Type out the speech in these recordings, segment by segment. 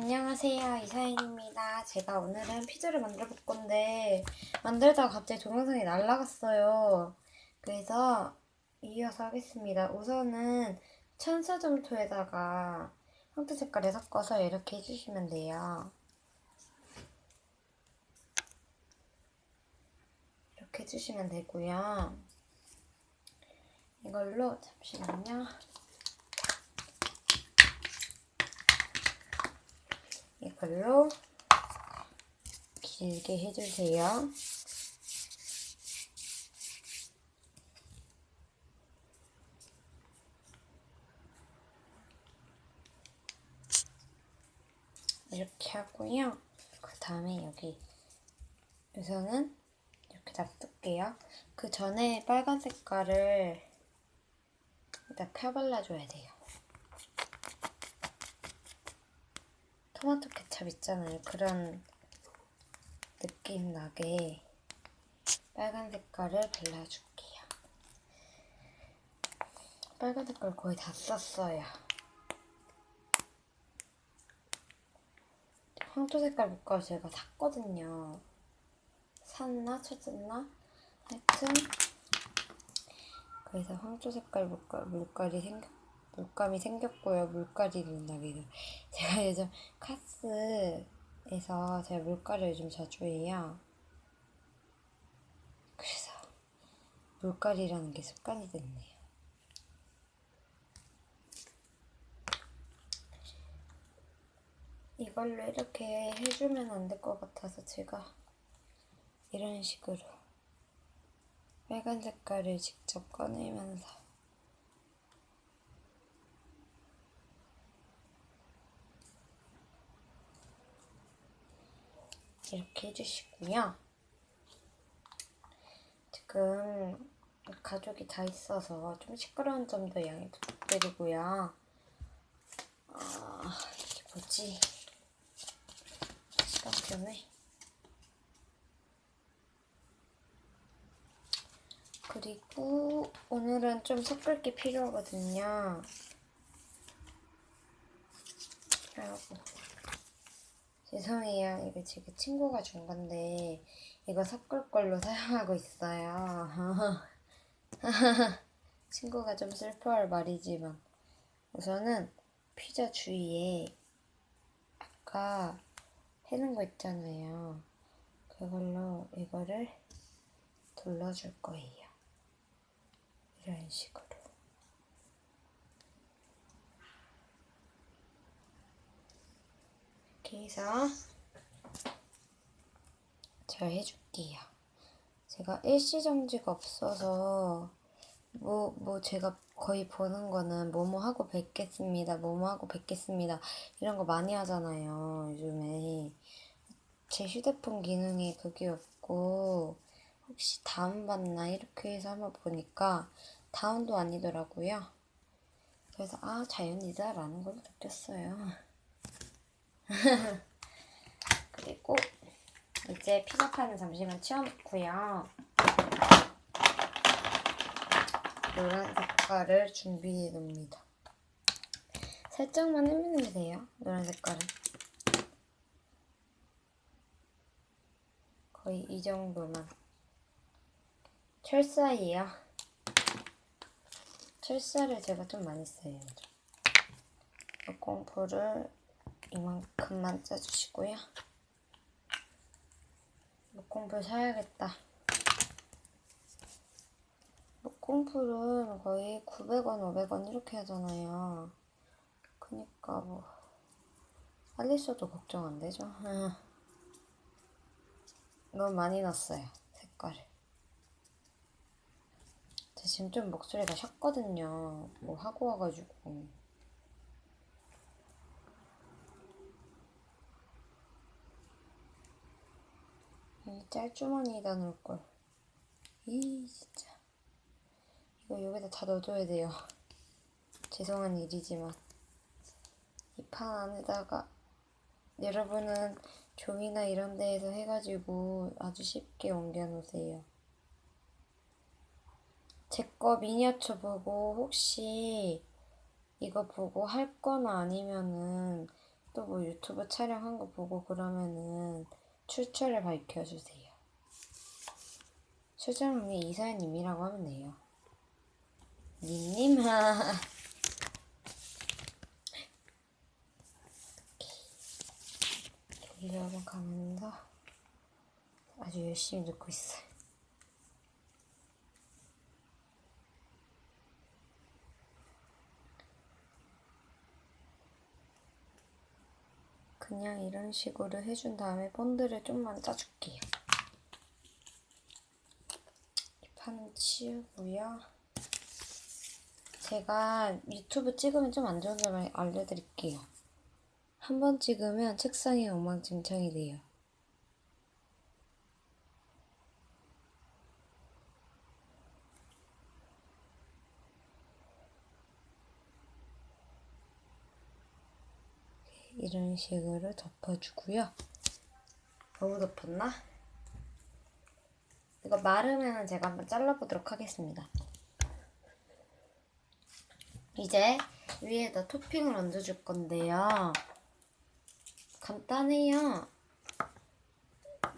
안녕하세요 이사인입니다. 제가 오늘은 피자를 만들어 볼 건데 만들다가 갑자기 동영상이 날라갔어요. 그래서 이어서 하겠습니다. 우선은 천사점토에다가 황토 색깔을 섞어서 이렇게 해주시면 돼요. 이렇게 해주시면 되고요. 이걸로 잠시만요. 이걸로 길게 해주세요. 이렇게 하고요. 그 다음에 여기 우선은 이렇게 놔둘게요. 그 전에 빨간 색깔을 일단 펴발라줘야 돼요. 토마토 케찹 있잖아요. 그런 느낌 나게 빨간 색깔을 발라줄게요. 빨간 색깔 거의 다 썼어요. 황토 색깔 물감 제가 샀거든요. 샀나? 찾았나? 하여튼 그래서 황토 색깔 물감, 물깔이 생겼 물감이 생겼고요. 물갈이를 나기도. 제가 요즘 카스에서 제가 물갈이를 요즘 자주 해요. 그래서 물갈이라는 게 습관이 됐네요. 이걸로 이렇게 해주면 안 될 것 같아서 제가 이런 식으로 빨간 색깔을 직접 꺼내면서 이렇게 해주시고요. 지금 가족이 다 있어서 좀 시끄러운 점도 양해 부탁드리고요. 아, 이게 뭐지? 시간 때문에. 그리고 오늘은 좀 섞을 게 필요하거든요. 그래갖고 죄송해요. 이거 지금 친구가 준 건데 이거 섞을 걸로 사용하고 있어요. 친구가 좀 슬퍼할 말이지만 우선은 피자 주위에 아까 해놓은 거 있잖아요. 그걸로 이거를 둘러줄 거예요. 이런 식으로. 이렇게 해서 잘 해줄게요. 제가 일시정지가 없어서 뭐, 뭐 제가 거의 보는 거는 뭐뭐 하고 뵙겠습니다. 뭐뭐 하고 뵙겠습니다. 이런 거 많이 하잖아요. 요즘에. 제 휴대폰 기능이 그게 없고 혹시 다운 받나 이렇게 해서 한번 보니까 다운도 아니더라고요. 그래서 아 자연이다라는 걸 느꼈어요. 그리고 이제 피자판을 잠시만 치워놓고요. 노란 색깔을 준비해 놓습니다. 살짝만 해주면 돼요. 노란 색깔은. 거의 이 정도만. 철사예요. 철사를 제가 좀 많이 써요. 목공풀을 이만큼만 짜주시고요. 목공풀 사야겠다. 목공풀은 거의 900원, 500원 이렇게 하잖아요. 그니까 뭐 알리셔도 걱정 안 되죠. 너무 많이 넣었어요. 색깔을. 저 지금 좀 목소리가 셨거든요. 뭐 하고 와가지고. 이 짤주머니에다 넣을걸. 이 진짜. 이거 여기다 다 넣어줘야 돼요. 죄송한 일이지만. 이 판 안에다가 여러분은 종이나 이런 데에서 해가지고 아주 쉽게 옮겨 놓으세요. 제 거 미니어처 보고 혹시 이거 보고 할 거나 아니면은 또 뭐 유튜브 촬영한 거 보고 그러면은 출처를 밝혀주세요. 출처는 이사연님이라고 하면 돼요. 님님 하. 여기를 한번 가면서 아주 열심히 듣고 있어요. 그냥 이런 식으로 해준 다음에 본드를 좀만 짜줄게요. 이 판은 치우고요. 제가 유튜브 찍으면 좀 안 좋은 점을 알려드릴게요. 한 번 찍으면 책상이 엉망진창이 돼요. 이런 식으로 덮어주고요. 너무 덮었나? 이거 마르면 제가 한번 잘라보도록 하겠습니다. 이제 위에다 토핑을 얹어줄 건데요. 간단해요.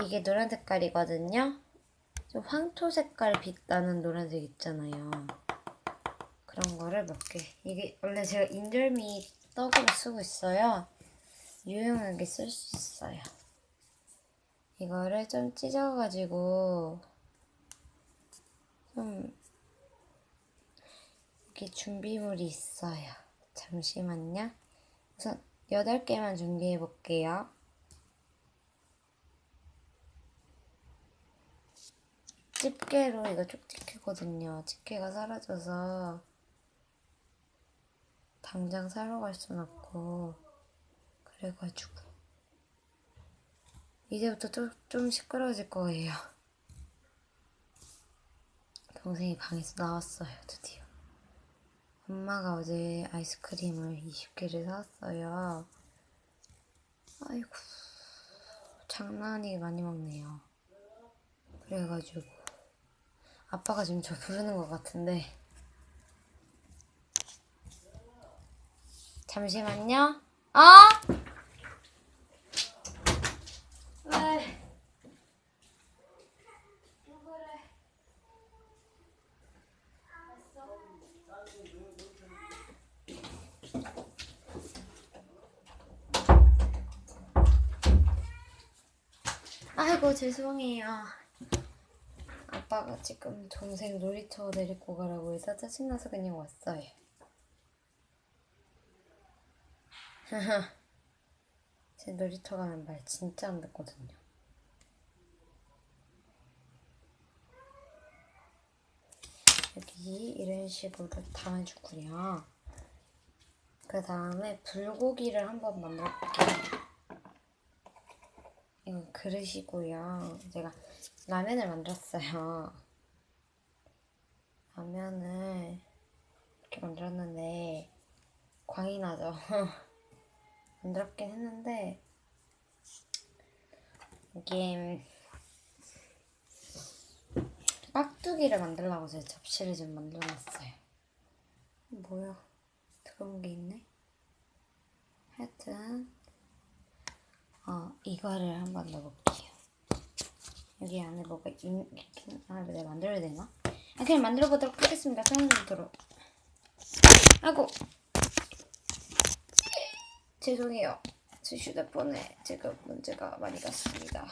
이게 노란 색깔이거든요. 좀 황토 색깔 빛나는 노란색 있잖아요. 그런 거를 몇 개. 이게 원래 제가 인절미 떡으로 쓰고 있어요. 유용하게 쓸 수 있어요. 이거를 좀 찢어가지고 좀 이렇게 준비물이 있어요. 잠시만요. 우선 8개만 준비해 볼게요. 집게로 이거 쪽집게거든요. 집게가 사라져서 당장 사러 갈 순 없고 그래가지고 이제부터 좀, 좀 시끄러워질 거예요. 동생이 방에서 나왔어요, 드디어. 엄마가 어제 아이스크림을 20개를 사왔어요. 아이고, 장난 아니게 많이 먹네요. 그래가지고, 아빠가 지금 저 부르는 것 같은데. 잠시만요. 어? 왜? 누구래? 아이고 죄송해요. 아빠가 지금 동생 놀이터 데리고 가라고 해서 짜증나서 그냥 왔어요. 제 놀이터 가면 말 진짜 안 듣거든요. 여기 이런 식으로 담아주고요. 그 다음에 불고기를 한번 만들어 볼게요. 이건 그릇이고요. 제가 라면을 만들었어요. 라면을 이렇게 만들었는데 광이 나죠. 만들었긴 했는데 이게 깍두기를 만들려고 제가 접시를 좀 만들어놨어요. 뭐야? 들어온 게 있네. 하여튼 어 이거를 한번 넣어볼게요. 여기 안에 뭐가 있, 아 내가 만들어야 되나? 아, 그냥 만들어 보도록 하겠습니다. 성공도록. 아이고 죄송해요. 제 휴대폰에 제가 문제가 많이 갔습니다.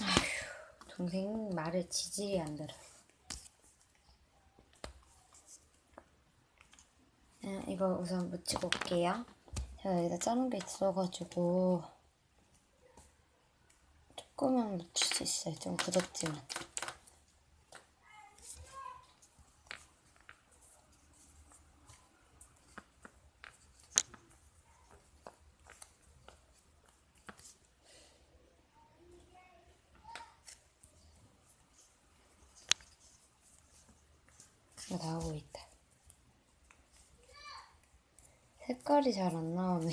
아휴, 동생 말을 지질이 안 들어. 아, 이거 우선 묻히고 올게요. 제가 여기다 짜는 게 있어가지고 조금은 묻힐 수 있어요. 좀 굳었지만. 어, 나오고 있다. 색깔이 잘 안 나오네.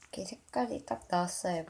이렇게 색깔이 딱 나왔어요.